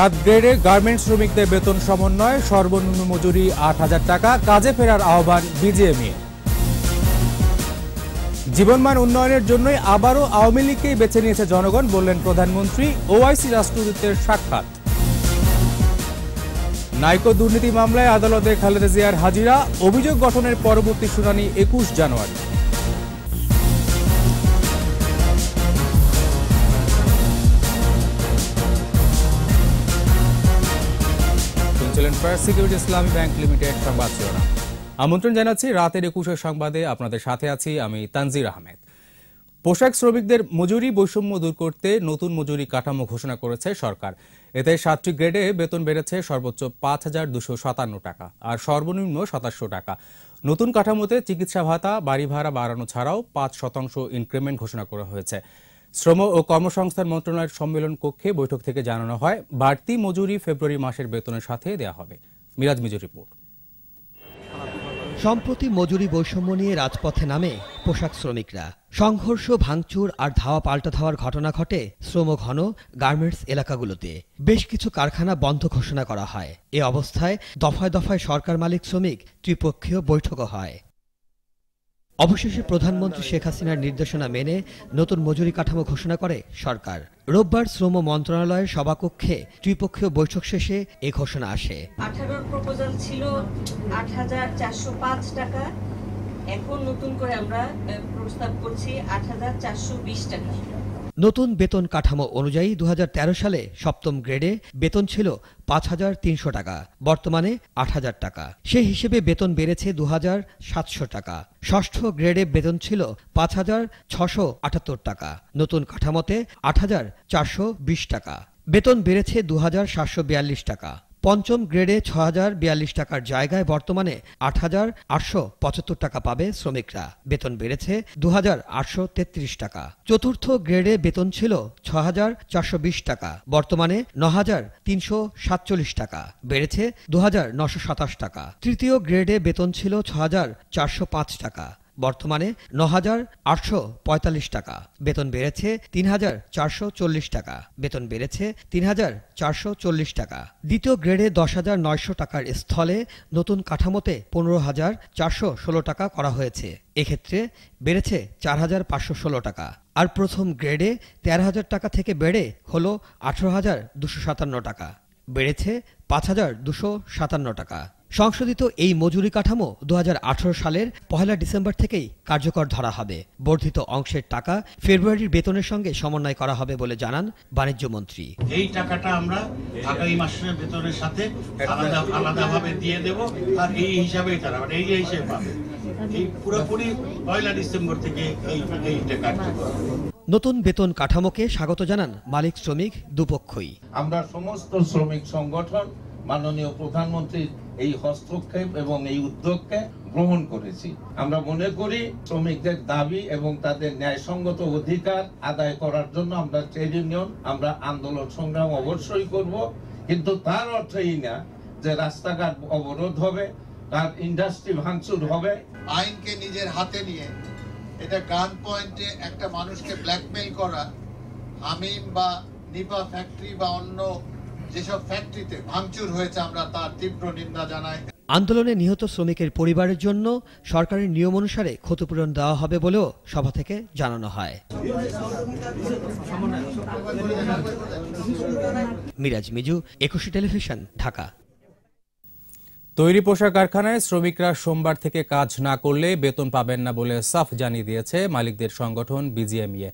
সাত গ্রেডে গার্মেন্টস শ্রমিকদের বেতন সমন্বয়, সর্বনিম্ন মজুরি আট হাজার টাকা, কাজে ফেরার আহ্বান বিজিএমই জীবনমান উন্নয়নের জন্যই আবারও আওয়ামী লীগকেই বেছে নিয়েছে জনগণ, বললেন প্রধানমন্ত্রী, ওআইসি রাষ্ট্রদূতের সাক্ষাৎ। নাইকো দুর্নীতি মামলায় আদালতে খালেদা জিয়ার হাজিরা, অভিযোগ গঠনের পরবর্তী শুনানি একুশ জানুয়ারি। শুনছিলেন first security Islami bank limited সংবাদ শিরোনাম। আমন্ত্রণ জানাচ্ছি রাতের একুশের সংবাদে আপনাদের সাথে আছি আমি তানজির আহমেদ। পোশাক শ্রমিকদের মজুরি বৈষম্য দূর করতে নতুন মজুরি কাঠামো ঘোষণা করেছে সরকার। এতে সাতটি গ্রেডে বেতন বেড়েছে সর্বোচ্চ পাঁচ হাজার দুশো সাতান্ন টাকা আর সর্বনিম্ন সাতাশশো টাকা। নতুন কাঠামোতে চিকিৎসা ভাতা, বাড়ি ভাড়া বাড়ানো ছাড়াও পাঁচ শতাংশ ইনক্রিমেন্ট ঘোষণা করা হয়েছে। শ্রম ও কর্মসংস্থান মন্ত্রণালয়ের সম্মেলন কক্ষে বৈঠক থেকে জানানো হয়, বাড়তি মজুরি ফেব্রুয়ারি মাসের বেতনের সাথে দেওয়া হবে। মিরাজ মিজুর রিপোর্ট। সম্প্রতি মজুরি বৈষম্য নিয়ে রাজপথে নামে পোশাক শ্রমিকরা। সংঘর্ষ, ভাঙচুর আর ধাওয়া পাল্টা ধাওয়ার ঘটনা ঘটে শ্রম ঘন গার্মেন্টস এলাকাগুলোতে। বেশ কিছু কারখানা বন্ধ ঘোষণা করা হয়। এ অবস্থায় দফায় দফায় সরকার মালিক শ্রমিক ত্রিপক্ষীয় বৈঠকও হয়। অবশেষে প্রধানমন্ত্রী শেখ হাসিনার নির্দেশনা মেনে নতুন মজুরি কাঠামো ঘোষণা করে সরকার। রোববার শ্রম মন্ত্রণালয়ের সভাকক্ষে ত্রিপক্ষীয় বৈঠক শেষে এ ঘোষণা আসে। আঠারোর প্রপোজাল ছিল আট হাজার চারশো পাঁচ টাকা। এখন নতুন করে আমরা প্রস্তাব করছি আট হাজার চারশো বিশ টাকা। নতুন বেতন কাঠামো অনুযায়ী দু হাজার তেরো সালে সপ্তম গ্রেডে বেতন ছিল পাঁচ হাজার তিনশো টাকা, বর্তমানে আট হাজার টাকা। সে হিসেবে বেতন বেড়েছে দু হাজার সাতশো টাকা। ষষ্ঠ গ্রেডে বেতন ছিল পাঁচ হাজার ছশো আটাত্তর টাকা। নতুন কাঠামোতে আট হাজার চারশো বিশ টাকা। বেতন বেড়েছে দু হাজার সাতশো বিয়াল্লিশ টাকা। পঞ্চম গ্রেডে ছ টাকার জায়গায় বর্তমানে আট হাজার আটশো পঁচাত্তর টাকা পাবে শ্রমিকরা। বেতন বেড়েছে দু আটশো তেত্রিশ টাকা। চতুর্থ গ্রেডে বেতন ছিল ছ চারশো বিশ টাকা, বর্তমানে ন তিনশো সাতচল্লিশ টাকা, বেড়েছে দু হাজার নশো সাতাশ টাকা। তৃতীয় গ্রেডে বেতন ছিল ছ চারশো পাঁচ টাকা। বর্তমানে ন হাজার আটশো পঁয়তাল্লিশ টাকা। বেতন বেড়েছে তিন হাজার চারশো চল্লিশ টাকা। বেতন বেড়েছে তিন হাজার চারশো চল্লিশ টাকা। দ্বিতীয় গ্রেডে দশ হাজার নয়শো টাকার স্থলে নতুন কাঠামোতে পনেরো হাজার চারশো ষোলো টাকা করা হয়েছে। এক্ষেত্রে বেড়েছে চার হাজার পাঁচশো ষোলো টাকা। আর প্রথম গ্রেডে তেরো হাজার টাকা থেকে বেড়ে হলো আঠারো হাজার দুশো সাতান্ন টাকা। বেড়েছে পাঁচ হাজার দুশো সাতান্ন টাকা। সংশোধিত এই মজুরি কাঠামো দু হাজার আঠারো সালের পহেলা ডিসেম্বর থেকেই কার্যকর ধরা হবে। বর্ধিত অংশের টাকা ফেব্রুয়ারির বেতনের সঙ্গে সমন্বয় করা হবে বলে জানান বাণিজ্য মন্ত্রী এই টাকাটা আমরা আগামী মাসের বেতনের সাথে আলাদা আলাদাভাবে দিয়ে দেব আর এই হিসাবেই তারা মানে এই হিসেবে পাবে। এই পুরোপুরি পয়লা ডিসেম্বর থেকে এই এইটা কার্যকর। নতুন বেতন কাঠামোকে স্বাগত জানান মালিক শ্রমিক দুপক্ষই। আমরা সমস্ত শ্রমিক সংগঠন মাননীয় প্রধানমন্ত্রীর এই হস্তক্ষেপ এবং এই উদ্যোগকে গ্রহণ করেছি। আমরা মনে করি শ্রমিকদের দাবি এবং তাদের ন্যায়সঙ্গত অধিকার আদায় করার জন্য আমরা ট্রেড ইউনিয়ন, আমরা আন্দোলন সংগ্রাম অবশ্যই করব। কিন্তু তার অর্থ এই না যে রাস্তাঘাট অবরোধ হবে, তার ইন্ডাস্ট্রি ভাঙচুর হবে। আইনকে নিজের হাতে নিয়ে এটা গান পয়েন্টে একটা মানুষকে ব্ল্যাকমেইল করা, হামিম বা নিপা ফ্যাক্টরি বা অন্য যেসব ফ্যাক্টরিতে ভাঙচুর হয়েছে আমরা তার তীব্র নিন্দা জানাই। আন্দোলনে নিহত শ্রমিকের পরিবারের জন্য সরকারের নিয়ম অনুসারে ক্ষতিপূরণ দেওয়া হবে বলেও সভা থেকে জানানো হয়। মিরাজ মিজু একুশে টেলিভিশন ঢাকা। তৈরি পোশাক কারখানায় শ্রমিকরা সোমবার থেকে কাজ না করলে বেতন পাবেন না বলে সাফ জানিয়ে দিয়েছে মালিকদের সংগঠন বিজিএমইএ।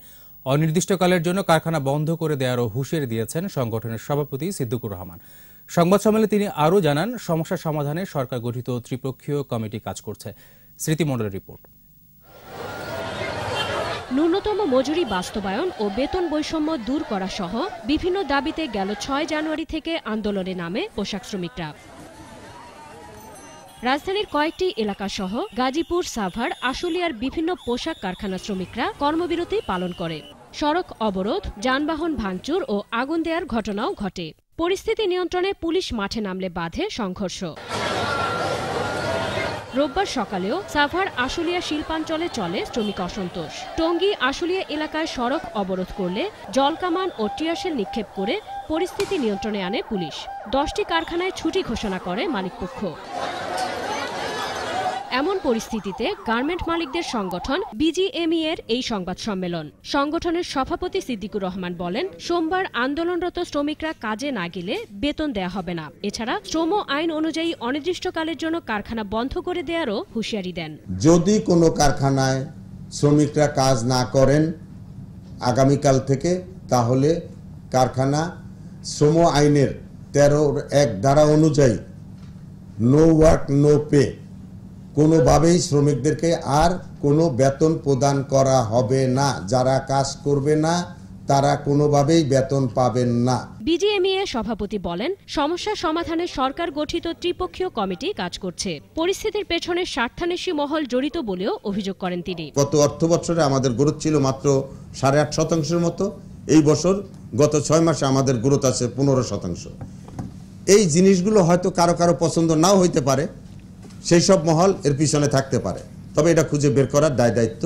অনির্দিষ্টকালের জন্য কারখানা বন্ধ করে দেওয়ারও হুঁশিয়ারি দিয়েছেন সংগঠনের সভাপতি সিদ্দিকুর রহমান। সংবাদ সম্মেলনে তিনি আরও জানান, সমস্যা সমাধানে সরকার গঠিত ত্রিপক্ষীয় কমিটি কাজ করছে। স্মৃতিমণ্ডলের রিপোর্ট। ন্যূনতম মজুরি বাস্তবায়ন ও বেতন বৈষম্য দূর করা সহ বিভিন্ন দাবিতে গেল ছয় জানুয়ারি থেকে আন্দোলনে নামে পোশাক শ্রমিকরা। রাজধানীর কয়েকটি এলাকা সহ গাজীপুর, সাভার, আশুলিয়ার বিভিন্ন পোশাক কারখানা শ্রমিকরা কর্মবিরতি পালন করে। সড়ক অবরোধ, যানবাহন ভাঙচুর ও আগুন দেওয়ার ঘটনাও ঘটে। পরিস্থিতি নিয়ন্ত্রণে পুলিশ মাঠে নামলে বাধে সংঘর্ষ। রোববার সকালেও সাভার আশুলিয়া শিল্পাঞ্চলে চলে শ্রমিক অসন্তোষ। টঙ্গী আশুলিয়া এলাকায় সড়ক অবরোধ করলে জলকামান ও টিয়ারশেল নিক্ষেপ করে পরিস্থিতি নিয়ন্ত্রণে আনে পুলিশ। দশটি কারখানায় ছুটি ঘোষণা করে মালিকপক্ষ। এমন পরিস্থিতিতে গার্মেন্ট মালিকদের সংগঠন বিজিএমই এর এই সংবাদ সম্মেলন। সংগঠনের সভাপতি সিদ্দিকুর রহমান বলেন, সোমবার আন্দোলনরত শ্রমিকরা কাজে না গেলে বেতন দেয়া হবে না। এছাড়া শ্রম আইন অনুযায়ী অনির্দিষ্টকালের জন্য কারখানা বন্ধ করে দেওয়ারও হুঁশিয়ারি দেন। যদি কোনো কারখানায় শ্রমিকরা কাজ না করেন আগামীকাল থেকে, তাহলে কারখানা শ্রম আইনের তেরোর এক ধারা অনুযায়ী নো ওয়ার্ক, নো পে কোনোভাবেই শ্রমিকদেরকে আর কোনো বেতন প্রদান করা হবে না। যারা কাজ করবে না তারা কোনোভাবেই বেতন পাবেন না। বিজিএমইএ সভাপতি বলেন সমস্যা সমাধানে সরকার গঠিত ত্রিপক্ষীয় কমিটি কাজ করছে। পরিস্থিতির পেছনে স্বার্থান্বেষী মহল জড়িত বলেও অভিযোগ করেন তিনি। গত অর্থ বছরে আমাদের গ্রোথ ছিল মাত্র সাড়ে আট শতাংশের মতো। এই বছর গত ছয় মাসে আমাদের গ্রোথ আছে পনেরো শতাংশ। এই জিনিসগুলো হয়তো কারও কারও পছন্দ নাও হইতে পারে সেই সব মহল এর পিছনে থাকতে পারে। তবে এটা খুঁজে বের করার দায় দায়িত্ব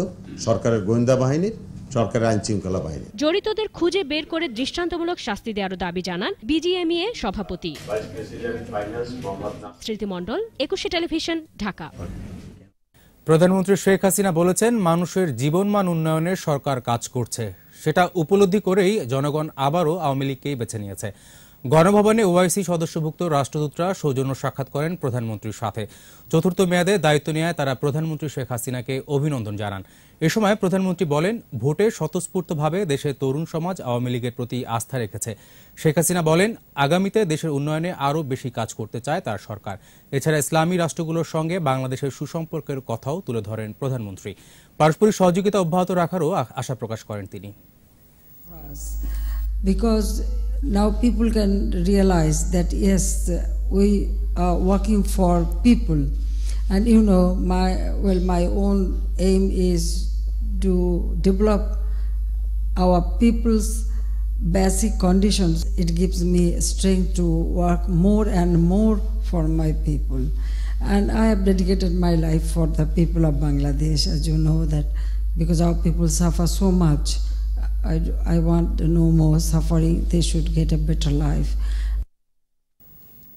সরকারের গোয়েন্দা বাহিনীর সরকারের আইন শৃঙ্খলা বাহিনী জড়িতদের খুঁজে বের করে দৃষ্টান্তমূলক শাস্তি দেওয়ার দাবি জানান বিজিএমইএ সভাপতি। স্মৃতিমণ্ডল একুশে টেলিভিশন ঢাকা। প্রধানমন্ত্রী শেখ হাসিনা বলেছেন মানুষের জীবনমান উন্নয়নে সরকার কাজ করছে। সেটা উপলব্ধি করেই জনগণ আবারও আওয়ামী লীগকেই বেছে নিয়েছে। গণভবনে ওআইসি সদস্যভুক্ত রাষ্ট্রদূতরা সৌজন্য সাক্ষাৎ করেন প্রধানমন্ত্রীর সাথে। চতুর্থ মেয়াদে দায়িত্ব নেয় তারা প্রধানমন্ত্রী শেখ হাসিনাকে অভিনন্দন জানান। এ সময় প্রধানমন্ত্রী বলেন, ভোটে স্বতঃস্ফূর্তভাবে দেশের তরুণ সমাজ আওয়ামী লীগের প্রতি আস্থা রেখেছে। শেখ হাসিনা বলেন, আগামীতে দেশের উন্নয়নে আরও বেশি কাজ করতে চায় তার সরকার। এছাড়া ইসলামী রাষ্ট্রগুলোর সঙ্গে বাংলাদেশের সুসম্পর্কের কথাও তুলে ধরেন প্রধানমন্ত্রী। পারস্পরিক সহযোগিতা অব্যাহত রাখারও আশা প্রকাশ করেন তিনি। Because now people can realize that yes we are working for people. And you know my well my own aim is to develop our people's basic conditions. It gives me strength to work more and more for my people. And i have dedicated my life for the people of bangladesh as you know that because our people suffer so much I, I want no more suffering. They should get a better life.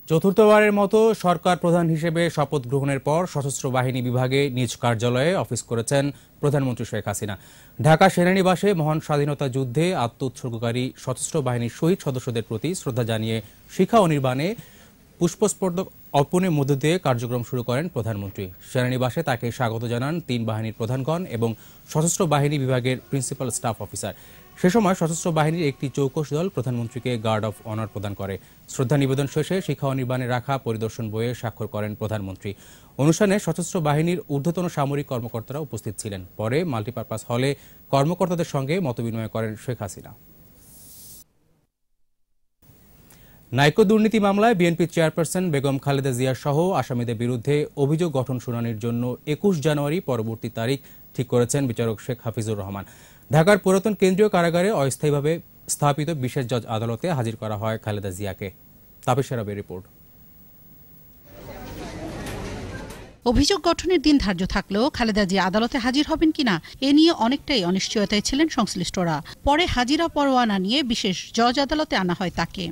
চতুর্থবারের মতো সরকার প্রধান হিসেবে শপথ গ্রহণের পর সশস্ত্র বাহিনী বিভাগে নিজ কার্যালয়ে অফিস করেছেন প্রধানমন্ত্রী শেখ হাসিনা ঢাকা সেনানিবাসে মহান স্বাধীনতা যুদ্ধে আত্ম উৎসর্গকারী সশস্ত্র বাহিনীর শহীদ সদস্যদের প্রতি শ্রদ্ধা জানিয়ে শিখা অনির্বাণে পুষ্পস্পর্ধক অর্পণের মধ্য দিয়ে কার্যক্রম শুরু করেন প্রধানমন্ত্রী সেনানিবাসে তাকে স্বাগত জানান তিন বাহিনীর প্রধানগণ এবং সশস্ত্র বাহিনী বিভাগের প্রিন্সিপাল স্টাফ অফিসার সে সময় সশস্ত্র বাহিনীর একটি চৌকস দল প্রধানমন্ত্রীকে গার্ড অফ অনার প্রদান করে। শ্রদ্ধা নিবেদন শেষে শিখা অনির্বাণে রাখা পরিদর্শন বইয়ে স্বাক্ষর করেন প্রধানমন্ত্রী। অনুষ্ঠানে সশস্ত্র বাহিনীর ঊর্ধ্বতন সামরিক কর্মকর্তারা উপস্থিত ছিলেন। পরে মাল্টিপারপাস হলে কর্মকর্তাদের সঙ্গে মতবিনিময় করেন শেখ হাসিনা। নাইকো দুর্নীতি মামলায় বিএনপি চেয়ারপারসন বেগম খালেদা জিয়া সহ আসামিদের বিরুদ্ধে অভিযোগ গঠন শুনানির জন্য একুশ জানুয়ারি পরবর্তী তারিখ ঠিক করেছেন বিচারক শেখ হাফিজুর রহমান। ঢাকার পুরাতন কেন্দ্রীয় কারাগারে অস্থায়ীভাবে স্থাপিত বিশেষ জজ আদালতে হাজির করা হয় খালেদা জিয়াকে। তাপেশারাবের রাবের রিপোর্ট। অভিযোগ গঠনের দিন ধার্য থাকলেও খালেদা জিয়া আদালতে হাজির হবেন কিনা, এ নিয়ে অনেকটাই অনিশ্চয়তায় ছিলেন সংশ্লিষ্টরা। পরে হাজিরা পরোয়ানা নিয়ে বিশেষ জজ আদালতে আনা হয় তাকে।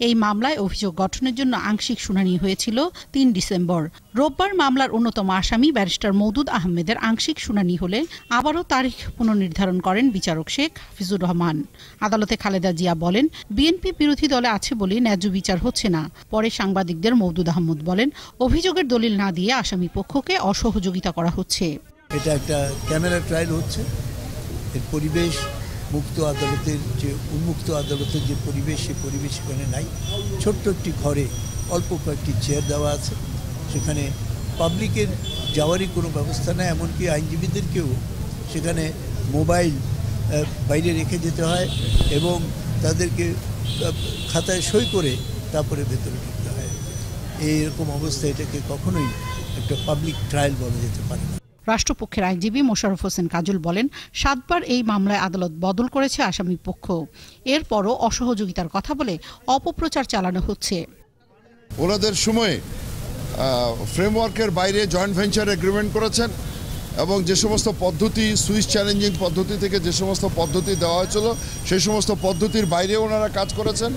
এই মামলায় অভিযোগ গঠনের জন্য আংশিক শুনানি হয়েছিল তিন ডিসেম্বর। রোববার মামলার অন্যতম আসামি ব্যারিস্টার মৌদুদ আহমেদের আংশিক শুনানি হলে আবারও তারিখ পুনর্নির্ধারণ করেন বিচারক শেখ হাফিজুর রহমান। আদালতে খালেদা জিয়া বলেন, বিএনপি বিরোধী দলে আছে বলে ন্যায্য বিচার হচ্ছে না। পরে সাংবাদিকদের মৌদুদ আহমদ বলেন, অভিযোগের দলিল না দিয়ে আসামি পক্ষকে অসহযোগিতা করা হচ্ছে। এটা একটা ক্যামেরা ট্রায়াল হচ্ছে। এর পরিবেশ মুক্ত আদালতের যে, উন্মুক্ত আদালতের যে পরিবেশ, সে পরিবেশ সেখানে নাই। ছোট্ট একটি ঘরে অল্প কয়েকটি চেয়ার দেওয়া আছে। সেখানে পাবলিকের যাওয়ারই কোনো ব্যবস্থা নেই, এমনকি আইনজীবীদেরকেও সেখানে মোবাইল বাইরে রেখে যেতে হয় এবং তাদেরকে খাতায় সই করে তারপরে ভেতরে ঢুকতে হয়। এইরকম অবস্থা এটাকে কখনোই একটা পাবলিক ট্রায়াল বলা যেতে পারে না। রাষ্ট্রপক্ষের আইনজীবী মোশারফ হোসেন কাজল বলেন, সাতবার এই মামলায় আদালত বদল করেছে আসামি পক্ষ। এরপরও অসহযোগিতার কথা বলে অপপ্রচার চালানো হচ্ছে। ওনাদের সময়ে ফ্রেমওয়ার্কের বাইরে জয়েন্ট ভেঞ্চার এগ্রিমেন্ট করেছেন এবং যে সমস্ত পদ্ধতি সুইস চ্যালেঞ্জিং পদ্ধতি থেকে যে সমস্ত পদ্ধতি দেওয়া হয়েছিল, সেই সমস্ত পদ্ধতির বাইরে ওনারা কাজ করেছেন।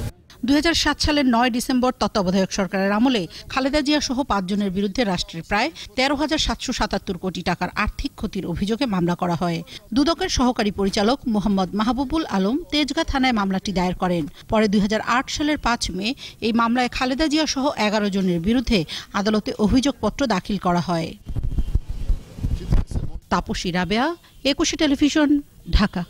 দুই হাজার সাত সালের নয় ডিসেম্বর তত্ত্বাবধায়ক সরকারের আমলে খালেদা জিয়া সহ পাঁচজনের বিরুদ্ধে রাষ্ট্রের প্রায় তেরো হাজার সাতশো সাতাত্তর কোটি টাকার আর্থিক ক্ষতির অভিযোগে মামলা করা হয়। দুদকের সহকারী পরিচালক মোহাম্মদ মাহবুবুল আলম তেজগাঁ থানায় মামলাটি দায়ের করেন। পরে দুই হাজার আট সালের পাঁচ মে এই মামলায় খালেদা জিয়া সহ এগারো জনের বিরুদ্ধে আদালতে অভিযোগপত্র দাখিল করা হয়। তাপসী রাবেয়া, একুশে টেলিভিশন, ঢাকা।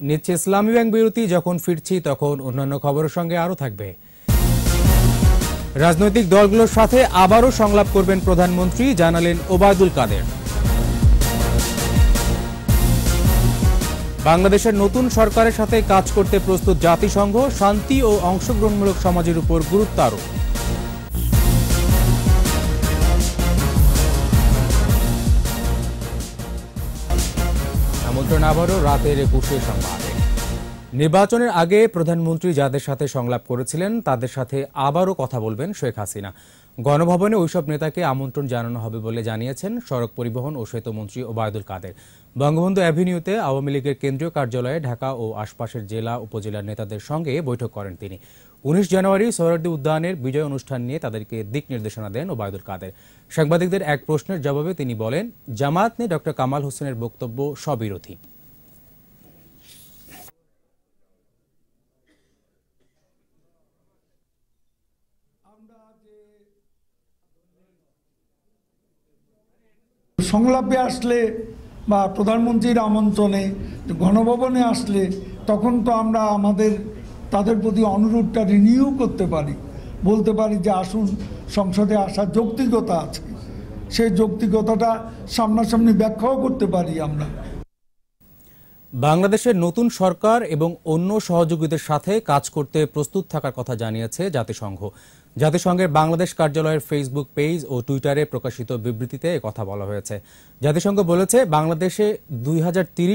নিচ্ছে ইসলামী ব্যাংক বিরতি, যখন ফিরছি তখন অন্যান্য খবরের সঙ্গে আরও থাকবে। রাজনৈতিক দলগুলোর সাথে আবারও সংলাপ করবেন প্রধানমন্ত্রী, জানালেন ওবায়দুল কাদের। বাংলাদেশের নতুন সরকারের সাথে কাজ করতে প্রস্তুত জাতিসংঘ শান্তি ও অংশগ্রহণমূলক সমাজের উপর গুরুত্ব আরোপ। আবারও রাতের একুশে সংবাদে। নির্বাচনের আগে প্রধানমন্ত্রী যাদের সাথে সংলাপ করেছিলেন, তাদের সাথে আবারও কথা বলবেন শেখ হাসিনা। গণভবনে ওইসব নেতাকে আমন্ত্রণ জানানো হবে বলে জানিয়েছেন সড়ক পরিবহন ও সেতুমন্ত্রী ওবায়দুল কাদের। বঙ্গবন্ধু অ্যাভিনিউতে আওয়ামী লীগের কেন্দ্রীয় কার্যালয়ে ঢাকা ও আশপাশের জেলা উপজেলার নেতাদের সঙ্গে বৈঠক করেন তিনি। উনিশ জানুয়ারি সোহরার্দি উদ্যানের বিজয় অনুষ্ঠান নিয়ে তাদেরকে দিক নির্দেশনা দেন ওবায়দুল কাদের। সাংবাদিকদের এক প্রশ্নের জবাবে তিনি বলেন জামাত নিয়ে ড কামাল হোসেনের বক্তব্য স্ববিরোধী। সংলাপে আসলে বা প্রধানমন্ত্রীর আমন্ত্রণে, গণভবনে আসলে তখন তো আমরা আমাদের, তাদের প্রতি অনুরোধটা রিনিউ করতে পারি। বলতে পারি যে আসুন, সংসদে আসার যৌক্তিকতা আছে। সেই যৌক্তিকতাটা সামনাসামনি ব্যাখ্যাও করতে পারি আমরা। বাংলাদেশের নতুন সরকার এবং অন্য সহযোগীদের সাথে কাজ করতে প্রস্তুত থাকার কথা জানিয়েছে জাতিসংঘ। জাতিসংঘের বাংলাদেশ কার্যালয়ের ফেসবুক পেজ ও টুইটারে প্রকাশিত বিবৃতিতে কথা বলা হয়েছে। জাতিসংঘ বলেছে, বাংলাদেশে দুই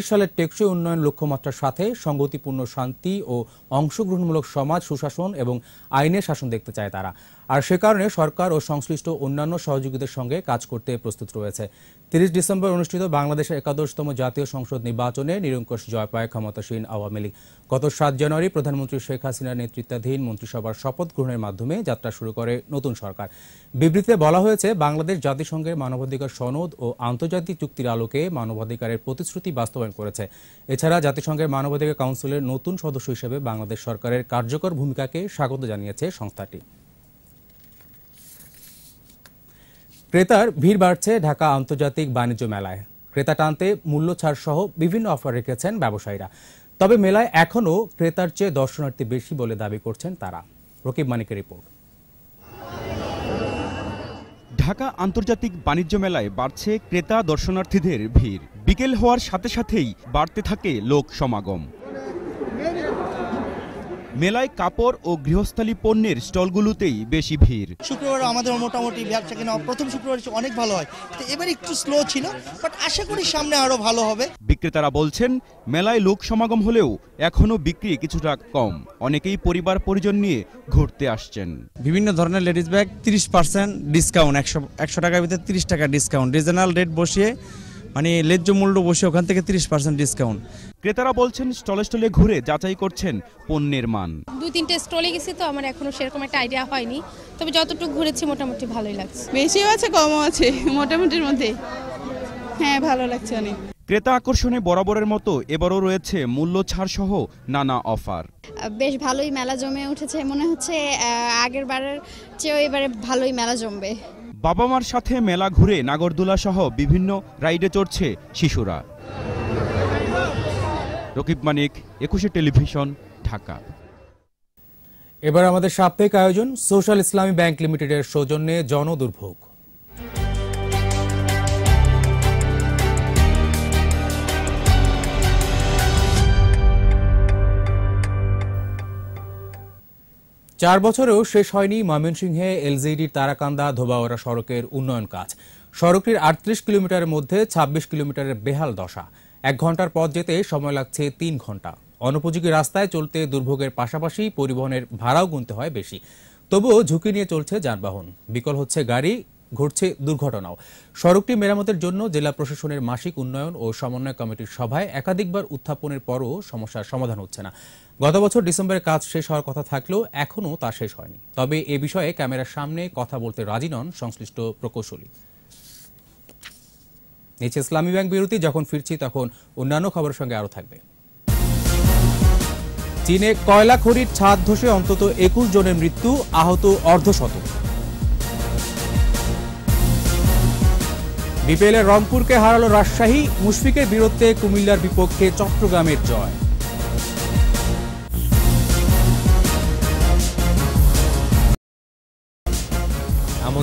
সালের টেকসই উন্নয়ন লক্ষ্যমাত্রার সাথে সংগতিপূর্ণ শান্তি ও অংশগ্রহণমূলক সমাজ, সুশাসন এবং আইনের শাসন দেখতে চায় তারা। আর সে কারণে সরকার ও সংশ্লিষ্ট অন্যান্য সহযোগীদের সঙ্গে কাজ করতে প্রস্তুত রয়েছে। তিরিশ ডিসেম্বর অনুষ্ঠিত বাংলাদেশের একাদশতম জাতীয় সংসদ নির্বাচনে নিরঙ্কুশ জয় পায় ক্ষমতাসীন আওয়ামী লীগ। গত সাত জানুয়ারি প্রধানমন্ত্রী শেখ হাসিনার নেতৃত্বাধীন মন্ত্রিসভার শপথ গ্রহণের মাধ্যমে যাত্রা শুরু করে নতুন সরকার। বিবৃতিতে বলা হয়েছে, বাংলাদেশ জাতিসংঘের মানবাধিকার সনদ ও আন্তর্জাতিক চুক্তির আলোকে মানবাধিকারের প্রতিশ্রুতি বাস্তবায়ন করেছে। এছাড়া জাতিসংঘের মানবাধিকার কাউন্সিলের নতুন সদস্য হিসেবে বাংলাদেশ সরকারের কার্যকর ভূমিকাকে স্বাগত জানিয়েছে সংস্থাটি। ক্রেতার ভিড় বাড়ছে ঢাকা আন্তর্জাতিক বাণিজ্য মেলায়। ক্রেতা টানতে মূল্য ছাড় সহ বিভিন্ন অফার রেখেছেন ব্যবসায়ীরা। তবে মেলায় এখনও ক্রেতার চেয়ে দর্শনার্থী বেশি বলে দাবি করছেন তারা। রকিব মানিকের রিপোর্ট। ঢাকা আন্তর্জাতিক বাণিজ্য মেলায় বাড়ছে ক্রেতা দর্শনার্থীদের ভিড়। বিকেল হওয়ার সাথে সাথেই বাড়তে থাকে লোক সমাগম। মেলায় কাপড় ও গৃহস্থালী পণ্যের স্টলগুলোতেই বেশি ভিড়। শুক্রবার আমাদের মোটামুটি ব্যবসা কিনা প্রথম শুক্রবার অনেক ভালো হয়। তো এবার একটু স্লো ছিল বাট আশা করি সামনে আরও ভালো হবে। বিক্রেতারা বলছেন মেলায় লোক সমাগম হলেও এখনও বিক্রি কিছুটা কম। অনেকেই পরিবার পরিজন নিয়ে ঘুরতে আসছেন। বিভিন্ন ধরনের লেডিস ব্যাগ তিরিশ পার্সেন্ট ডিসকাউন্ট একশো একশো টাকার ভিতরে তিরিশ টাকা ডিসকাউন্ট রিজনাল রেট বসিয়ে মানে ন্যায্য মূল্য বসে ওখান থেকে তিরিশ পার্সেন্ট ডিসকাউন্ট ক্রেতারা বলছেন স্টলে স্টলে ঘুরে যাচাই করছেন পণ্যের মান। দুই তিনটে স্টলে গেছি তো আমার এখনও সেরকম একটা আইডিয়া হয়নি। তবে যতটুকু ঘুরেছি মোটামুটি ভালোই লাগছে। বেশিও আছে কমও আছে মোটামুটির মধ্যে। হ্যাঁ ভালো লাগছে অনেক। ক্রেতা আকর্ষণে বরাবরের মতো এবারও রয়েছে মূল্য ছাড় সহ নানা অফার। বেশ ভালোই মেলা জমে উঠেছে। মনে হচ্ছে আগের বারের চেয়েও এবারে ভালোই মেলা জমবে। বাবা মার সাথে মেলা ঘুরে নাগরদোলা সহ বিভিন্ন রাইডে চড়ছে শিশুরা। রকিব মানিক, একুশে টেলিভিশন, ঢাকা। এবার আমাদের সাপ্তাহিক আয়োজন, সোশ্যাল ইসলামী ব্যাংক লিমিটেডের সৌজন্যে জনদুর্ভোগ। চার বছরেও শেষ হয়নি ময়মনসিংহে এলজিডির তারাকান্দা ধোবাওয়ারা সড়কের উন্নয়ন কাজ। সড়কটির আটত্রিশ কিলোমিটারের মধ্যে ২৬ কিলোমিটারের বেহাল দশা। এক ঘণ্টার পথ যেতে সময় লাগছে তিন ঘণ্টা। অনুপযোগী রাস্তায় চলতে দুর্ভোগের পাশাপাশি পরিবহনের ভাড়াও গুনতে হয় বেশি। তবুও ঝুঁকি নিয়ে চলছে যানবাহন। বিকল হচ্ছে গাড়ি, ঘটছে দুর্ঘটনাও। সড়কটি মেরামতের জন্য জেলা প্রশাসনের মাসিক উন্নয়ন ও সমন্বয় কমিটির সভায় একাধিকবার উত্থাপনের পরও সমস্যার সমাধান হচ্ছে না। গত বছর ডিসেম্বরে কাজ শেষ হওয়ার কথা থাকলেও এখনও তা শেষ হয়নি। তবে এ বিষয়ে ক্যামেরার সামনে কথা বলতে রাজি নন সংশ্লিষ্ট প্রকৌশলী। নিচে ইসলামী ব্যাংক বিরতি, যখন ফিরছি তখন অন্যান্য খবরের সঙ্গে আরও থাকবে। চীনে কয়লা খনির ছাদ ধসে অন্তত একুশ জনের মৃত্যু, আহত অর্ধশত। বিপিএল এর রংপুরকে হারালো রাজশাহী, মুশফিকের বিরুদ্ধে কুমিল্লার বিপক্ষে চট্টগ্রামের জয়।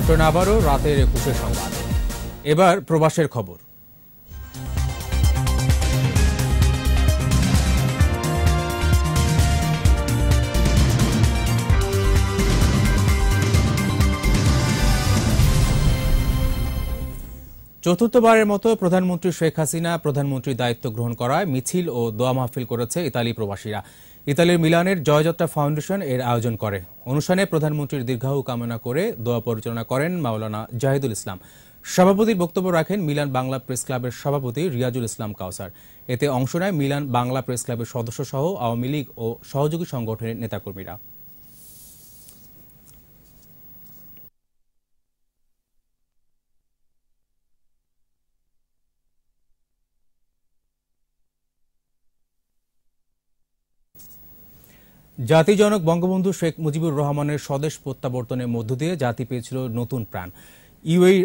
আমন্ত্রণ আবারও রাতের একুশে সংবাদ। এবার প্রবাসের খবর। চতুর্থবারের মতো প্রধানমন্ত্রী শেখ হাসিনা প্রধানমন্ত্রীর দায়িত্ব গ্রহণ করায় মিছিল ও দোয়া মাহফিল করেছে ইতালি প্রবাসীরা। ইতালির মিলানের জয়যাত্রা ফাউন্ডেশন এর আয়োজন করে। অনুষ্ঠানে প্রধানমন্ত্রীর দীর্ঘায়ু কামনা করে দোয়া পরিচালনা করেন মাওলানা জাহিদুল ইসলাম। সভাপতির বক্তব্য রাখেন মিলান বাংলা প্রেস ক্লাবের সভাপতি রিয়াজুল ইসলাম কাউসার। এতে অংশ নেয় মিলান বাংলা প্রেস ক্লাবের সদস্য সহ আওয়ামী লীগ ও সহযোগী সংগঠনের নেতাকর্মীরা। জাতিজনক বঙ্গবন্ধু শেখ মুজিবুর রহমানের স্বদেশ প্রত্যাবর্তনের মধ্য দিয়ে জাতি পেয়েছিল নতুন প্রাণ। UAE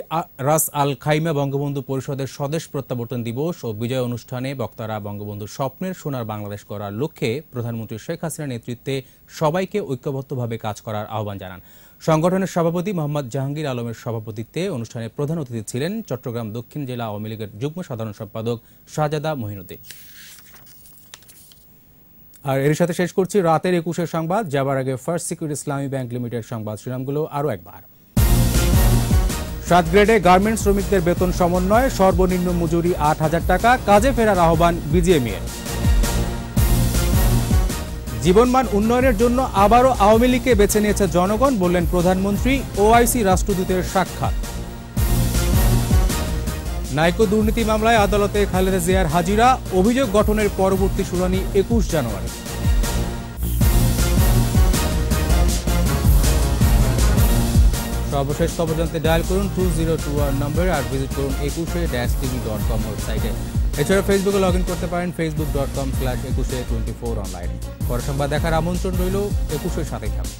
Ras Al Khaimah Bangabandhu পরিষদের স্বদেশ প্রত্যাবর্তন দিবস ও বিজয় অনুষ্ঠানে বক্তারা বঙ্গবন্ধুর স্বপ্নের সোনার বাংলাদেশ করার লক্ষ্যে প্রধানমন্ত্রী শেখ হাসিনার নেতৃত্বে সবাইকে ঐক্যবদ্ধভাবে কাজ করার আহ্বান জানান। সংগঠনের সভাপতি মোহাম্মদ জাহাঙ্গীর আলমের সভাপতিত্বে অনুষ্ঠানে প্রধান অতিথি ছিলেন চট্টগ্রাম দক্ষিণ জেলা আওয়ামী লীগের যুগ্ম সাধারণ সম্পাদক শাহজাদা মহিনুদ্দিন। আর এর সাথে শেষ করছি রাতের একুশের সংবাদ, যাবার আগে first secure Islami bank limited সংবাদ শিরামগুলো আরও একবার। সাত গ্রেডে গার্মেন্টস শ্রমিকদের বেতন সমন্বয়, সর্বনিম্ন মজুরি আট হাজার টাকা, কাজে ফেরার আহ্বান বিজিএমইএর জীবনমান উন্নয়নের জন্য আবারও আওয়ামী লীগকে বেছে নিয়েছে জনগণ, বললেন প্রধানমন্ত্রী, ওআইসি রাষ্ট্রদূতের সাক্ষাৎ। নাইকো দুর্নীতি মামলায় আদালতে খালেদা জিয়ার হাজিরা, অভিযোগ গঠনের পরবর্তী শুনানি একুশ জানুয়ারি। সর্বশেষ খবর জানতে ডায়াল করুন টু জিরো টু ওয়ান নম্বরে আর ভিজিট করুন একুশে ড্যাশ টিভি ডট কম ওয়েবসাইটে। এছাড়া ফেসবুকে লগ ইন করতে পারেন Facebook dot com slash Ekushey twenty four অনলাইনে। পরে সংবাদ দেখার আমন্ত্রণ রইল একুশের সাথে থাকুন।